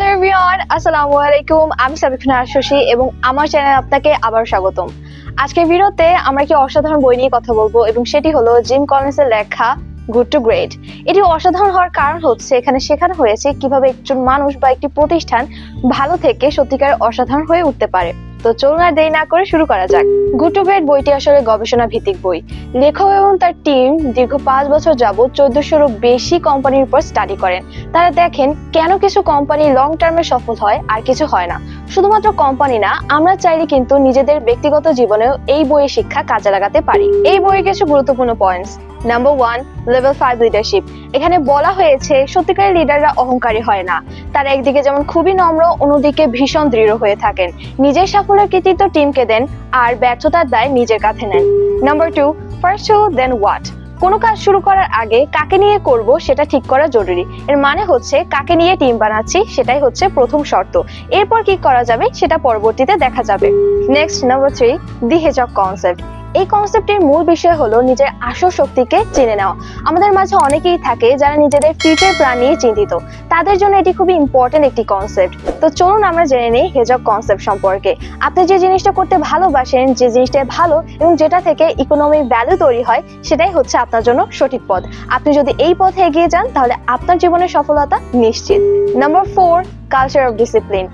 Hello everyone আসসালামু আলাইকুম আমি সাবিকুনা শশী এবং আমার চ্যানেলে আপনাকে আবার স্বাগতম। আজকের ভিডিওতে আমরা কি অসাধারণ বই নিয়ে কথা বলব এবং সেটি হলো জিম কলিন্সের লেখা গুড টু গ্রেট এটি অসাধারণ হওয়ার কারণ হচ্ছে এখানে শেখানো হয়েছে কীভাবে একজন মানুষ বা একটি প্রতিষ্ঠান ভালো থেকে সত্যিকার অসাধারণ হয়ে উঠতে পারে। তো চলুন আর দেরি না করে শুরু করা যাক। গ্রেট বইটি আসলে গবেষণা ভিত্তিক বই। লেখক এবং তার টিম দীর্ঘ পাঁচ বছর যাবৎ চোদ্দশোরও বেশি কোম্পানির উপর স্টাডি করেন। তারা দেখেন কেন কিছু কোম্পানি লং টার্মে সফল হয় আর কিছু হয় না। শুধুমাত্র কোম্পানি না, আমরা চাইলে কিন্তু নিজেদের ব্যক্তিগত জীবনেও এই বইয়ের শিক্ষা কাজে লাগাতে পারি। এই বইয়ের কিছু গুরুত্বপূর্ণ points number one level five leadership এখানে বলা হয়েছে, সত্যিকারের লিডাররা অহংকারী হয় না। তারা একদিকে যেমন খুবই নম্র, অন্যদিকে ভীষণ দৃঢ় হয়ে থাকেন। নিজের সাফল্যের কৃতিত্ব টিমকে দেন আর ব্যর্থতার দায় নিজের কাঁধে নেন। Number two first then what কোনো কাজ শুরু করার আগে কাকে নিয়ে করব সেটা ঠিক করা জরুরি। এর মানে হচ্ছে কাকে নিয়ে টিম বানাচ্ছি সেটাই হচ্ছে প্রথম শর্ত। এরপর কি করা যাবে সেটা পরবর্তীতে দেখা যাবে। Next number three the hedgehog concept এই কনসেপ্টের মূল বিষয় হলো নিজের আসল শক্তিকে চিনে নেওয়া। আমাদের মাঝে অনেকেই থাকে যারা নিজেদের ফিউচার প্ল্যান নিয়ে চিন্তিত। তাদের জন্য এটি খুবই ইম্পর্টেন্ট একটি কনসেপ্ট তো চলুন আমরা জেনে নিই হেজক কনসেপ্ট সম্পর্কে। আপনি যে জিনিসটা করতে ভালোবাসেন, যে জিনিসটা ভালো এবং যেটা থেকে ইকোনমিক ভ্যালু তৈরি হয়, সেটাই হচ্ছে আপনার জন্য সঠিক পথ। আপনি যদি এই পথে এগিয়ে যান, তাহলে আপনার জীবনের সফলতা নিশ্চিত। Number four culture of discipline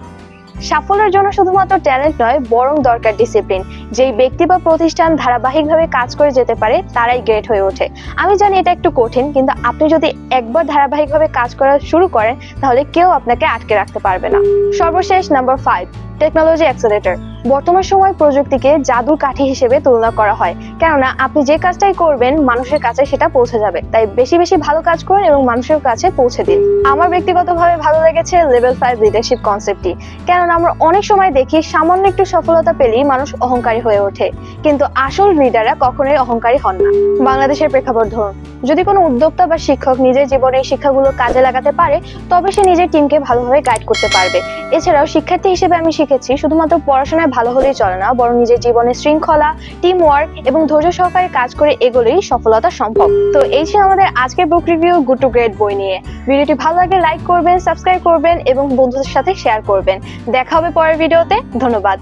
সাফল্যের জন্য শুধুমাত্র ট্যালেন্ট নয়, বরং দরকার ডিসিপ্লিন যেই ব্যক্তি বা প্রতিষ্ঠান ধারাবাহিকভাবে কাজ করে যেতে পারে, তারাই গ্রেট হয়ে ওঠে। আমি জানি এটা একটু কঠিন, কিন্তু আপনি যদি একবার ধারাবাহিকভাবে কাজ করা শুরু করেন, তাহলে কেউ আপনাকে আটকে রাখতে পারবে না। সর্বশেষ নাম্বার ফাইভ টেকনোলজি অ্যাক্সেলেটর বর্তমান সময় প্রযুক্তিকে জাদুর কাঠি হিসেবে তুলনা করা হয়। কেননা, আপনি যে কাজটাই করবেন, মানুষের কাছে সেটা পৌঁছে যাবে। তাই বেশি বেশি ভালো কাজ করুন এবং মানুষের কাছে পৌঁছে দিন। আমার ব্যক্তিগতভাবে ভালো লেগেছে লেভেল ফাইভ লিডারশিপ কনসেপ্টটি কেননা, আমরা অনেক সময় দেখি সামান্য একটু সফলতা পেলেই মানুষ অহংকারী হয়ে ওঠে। কিন্তু আসল লিডাররা কখনোই অহংকারী হন না। বাংলাদেশের প্রেক্ষাপট ধরুন। যদি কোনো উদ্যোক্তা বা শিক্ষক নিজের জীবনে এই শিক্ষাগুলো কাজে লাগাতে পারে, তবে সে নিজের টিমকে ভালোভাবে গাইড করতে পারবে। এছাড়াও শিক্ষার্থী হিসেবে আমি শিখেছি শুধুমাত্র পড়াশোনায় ভালো হলেই চলে না, বরং নিজের জীবনে শৃঙ্খলা টিম ওয়ার্ক এবং ধৈর্য সহকারে কাজ করে এগুলোই সফলতা সম্ভব। তো এই ছিল আমাদের আজকের book review good to great বই নিয়ে। ভিডিওটি ভালো লাগে লাইক করবেন সাবস্ক্রাইব করবেন এবং বন্ধুদের সাথে শেয়ার করবেন। দেখা হবে পরের ভিডিওতে ধন্যবাদ।